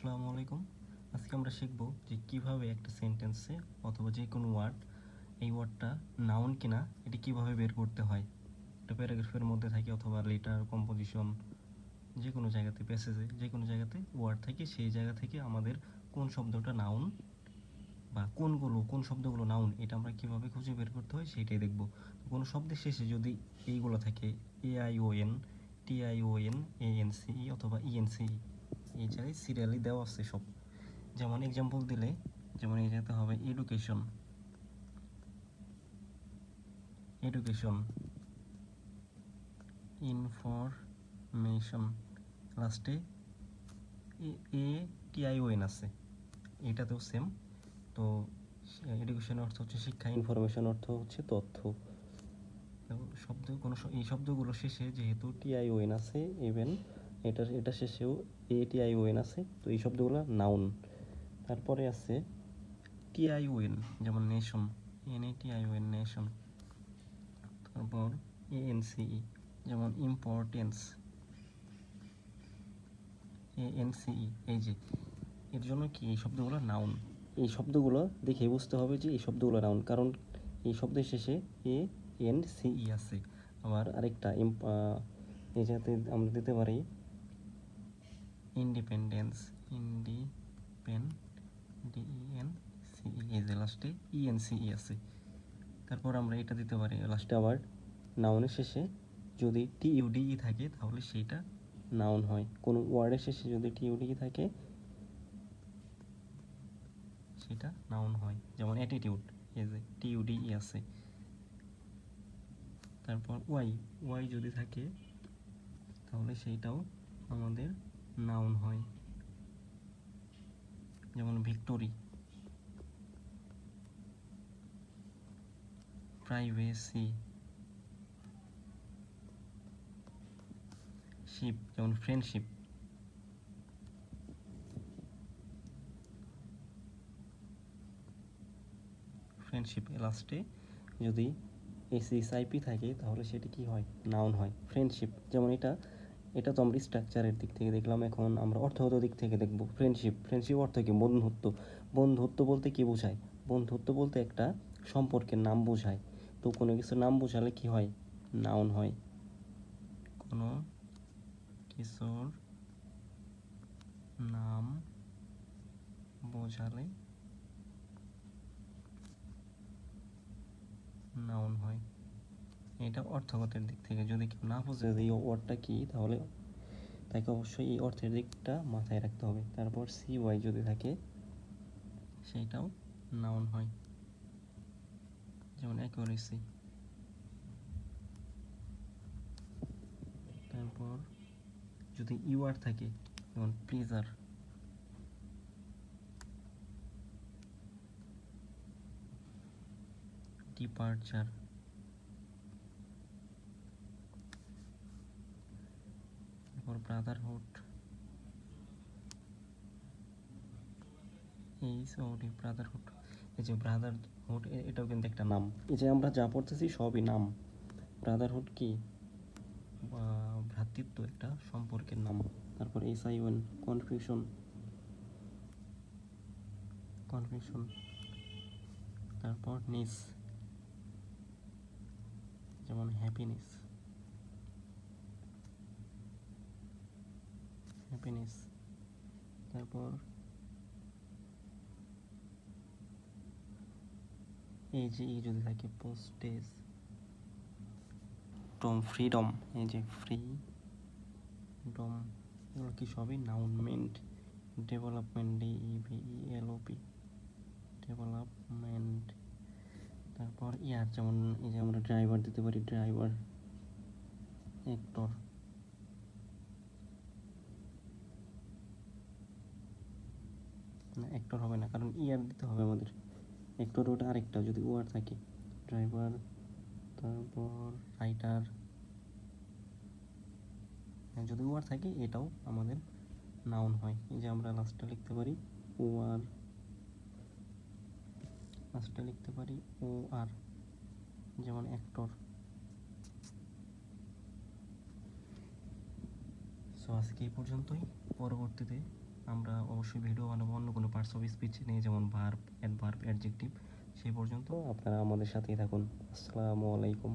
আসসালামু আলাইকুম। আজকে আমরা শিখব যে কীভাবে একটা সেন্টেন্সে অথবা যে কোনো ওয়ার্ড এই ওয়ার্ডটা নাউন কিনা, এটি কীভাবে বের করতে হয়। এটা প্যারাগ্রাফের মধ্যে থাকে অথবা লেটার কম্পোজিশন যে কোনো জায়গাতে প্যাসেজে যে কোনো জায়গাতে ওয়ার্ড থাকে, সেই জায়গা থেকে আমাদের কোন শব্দটা নাউন বা কোনগুলো, কোন শব্দগুলো নাউন এটা আমরা কীভাবে খুঁজে বের করতে হয় সেটাই দেখব। কোনো শব্দের শেষে যদি এইগুলো থাকে A I O N T I O N A N C অথবা ই এই জায়গায় সিরিয়ালি দেওয়া আছে সব। যেমন এক্সাম্পল দিলে, যেমন এই জায়গাতে হবে এডুকেশন এডুকেশন ইনফরমেশন লাস্টে এ টি আই ও এন আছে। এটাতেও সেম তো এডুকেশন অর্থ হচ্ছে শিক্ষা ইনফরমেশন অর্থ হচ্ছে তথ্য। শব্দ, কোনো এই শব্দগুলো শেষে যেহেতু টিআইওএন আছে ইভেন এটার, এটা শেষেও এ টিআইওএন আছে, তো এই শব্দগুলো নাউন তারপরে আছে টিআইওএন যেমন nation N A T I O N nation তারপর এএনসিই যেমন ইম্পর্টেন্স এএনসিই এই যে, এর জন্য কি এই শব্দগুলো নাউন এই শব্দগুলো দেখে বুঝতে হবে যে এই শব্দগুলো নাউন কারণ এই শব্দের শেষে এ এন সিই আছে। আবার আরেকটা এই জায়গাতে আমরা দিতে পারি ইন্ডিপেন্ডেন্স ইন্ডিপেন ডিএন সিই এই যে লাস্টে ইএন সিই আছে। তারপর আমরা এটা দিতে পারি লাস্টে আবার নাউনের শেষে যদি টিইউডিই থাকে, তাহলে সেইটা নাউন হয়। কোনো ওয়ার্ডের শেষে যদি টিইউডিই থাকে, সেটা নাউন হয়। যেমন অ্যাটিটিউড এই যে টিইউডিই আছে। তারপর ওয়াই ওয়াই যদি থাকে, তাহলে সেইটাও আমাদের নাউন হয়। যেমন ভিক্টোরি। প্রাইভেসি। শিপ, যেমন ফ্রেন্ডশিপ। ফ্রেন্ডশিপ লাস্টে যদি এসএসআইপি থাকে, তাহলে সেটা কি হয়? নাউন হয়। ফ্রেন্ডশিপ। যেমন এটা এটা তো আমরা স্ট্রাকচারের দিক থেকে দেখলাম, এখন আমরা অর্থগত দিক থেকে দেখব। ফ্রেন্ডশিপ ফ্রেন্ডশিপ অর্থ কি? বন্ধুত্ব। বন্ধুত্ব বলতে কি বোঝায়? বন্ধুত্ব বলতে একটা সম্পর্কের নাম বোঝায়। তো কোনো কিছুর নাম বোঝালে কি হয়? নাউন হয়। কোনো কিছুর নাম বোঝালে নাউন হয়। এটা অর্থগতের দিক থেকে যদি কেউ না বুঝে। যে এই ওয়ার্ডটা কি তাহলে তাকে অবশ্যই এই অর্থের দিকটা মাথায় রাখতে হবে। তারপর সি ওয়াই যদি থাকে সেইটাও নাউন হয়। যেমন অ্যাকুরেসি তারপর যদি ইউআর থাকে যেমন প্লিজার ডিপারচার তারপর ব্রাদারহুড এই সরি ব্রাদারহুড এই যে ব্রাদারহুড এটাও কিন্তু একটা নাম। এই যে আমরা যা পড়তেছি সবই নাম। ব্রাদারহুড কি? ভ্রাতৃত্ব একটা সম্পর্কের নাম। তারপর S I one confusion confusion তারপর নিস। যেমন হ্যাপিনেস হ্যাপিনেস তারপর এই যে, এই যদি থাকে পোস্টেজ ডম ফ্রিডম এই যে ফ্রি ডম এগুলো কি সবই নাউনমেন্ট development D E V E L O P development তারপর ইয়ার, যেমন, এই যে আমরা ড্রাইভার দিতে পারি ড্রাইভার অ্যাক্টর না অ্যাক্টর হবে না, কারণ ইয়ার দিতে হবে আমাদের। অ্যাক্টর ওটা আরেকটা, যদি ওয়ার থাকে। ড্রাইভার তারপর রাইটার যদি ওয়ার থাকে, এটাও আমাদের নাউন হয়। এই যে আমরা লাস্টে লিখতে পারি ও আর লাস্টে লিখতে পারি ও আর যেমন অ্যাক্টর সো আজকে এই পর্যন্তই। পরবর্তীতে আমরা অবশ্যই ভিডিও বানাবো, অন্য কোনো পার্টস অফ স্পিচ নিয়ে, যেমন ভার্ব অ্যাডভার্ব অ্যাডজেক্টিভ সেই পর্যন্ত। আপনারা আমাদের সাথেই থাকুন। আসসালামু আলাইকুম।